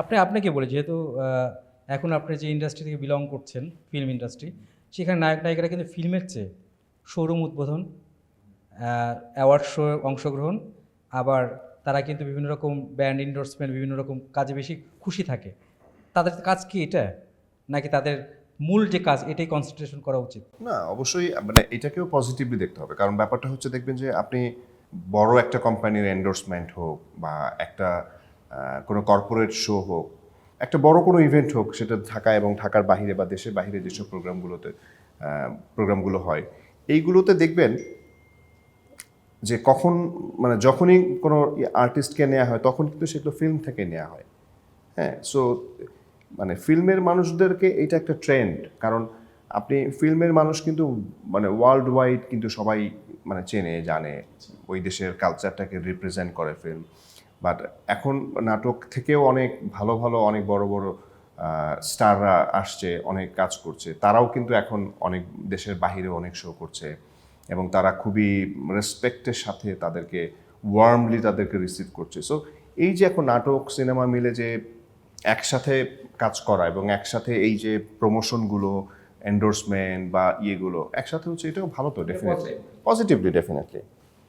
আপনি, আপনাকে বলে, যেহেতু এখন আপনি যে ইন্ডাস্ট্রি থেকে বিলং করছেন ফিল্ম ইন্ডাস্ট্রি সেখানে নায়ক, নায়িকারা কিন্তু ফিল্মের চেয়ে শোরুম উদ্বোধন অ্যাওয়ার্ড শো অংশগ্রহণ, আবার তারা কিন্তু বিভিন্ন রকম ব্যান্ড ইন্ডোর্সমেন্ট বিভিন্ন রকম কাজে বেশি খুশি থাকে। তাদের কাজ কি এটা? নাকি তাদের মূল যে কাজ, এটাই কনসেন্ট্রেশন করা উচিত? না, অবশ্যই মানে এটাকেও পজিটিভলি দেখতে হবে। কারণ ব্যাপারটা হচ্ছে, দেখবেন যে আপনি বড় একটা কোম্পানির এন্ডোর্সমেন্ট হোক বা একটা কোনো কর্পোরেট শো হোক, একটা বড় কোনো ইভেন্ট হোক, সেটা ঢাকা এবং ঢাকার বাহিরে বা দেশের বাইরে যেসব প্রোগ্রামগুলোতে প্রোগ্রামগুলো হয়, এইগুলোতে দেখবেন যে কখন মানে যখনই কোনো আর্টিস্টকে নেওয়া হয়, তখন কিন্তু সেগুলো ফিল্ম থেকে নেওয়া হয়। হ্যাঁ সো মানে ফিল্মের মানুষদেরকে এটা একটা ট্রেন্ড কারণ আপনি ফিল্মের মানুষ কিন্তু মানে ওয়ার্ল্ড ওয়াইড কিন্তু সবাই মানে চেনে, জানে, ওই দেশের কালচারটাকে রিপ্রেজেন্ট করে ফিল্ম বাট এখন নাটক থেকেও অনেক ভালো ভালো অনেক বড় বড় স্টাররা আসছে অনেক কাজ করছে। তারাও কিন্তু এখন অনেক দেশের বাহিরে অনেক শো করছে। এবং তারা খুবই রেসপেক্টের সাথে তাদেরকে ওয়ার্মলি তাদেরকে রিসিভ করছে। সো এই যে এখন নাটক সিনেমা মিলে যে একসাথে কাজ করা এবং একসাথে এই যে প্রমোশনগুলো এন্ডোর্সমেন্ট বা ইয়েগুলো একসাথে হচ্ছে এটাও ভালো তো ডেফিনেটলি পজিটিভলি ডেফিনেটলি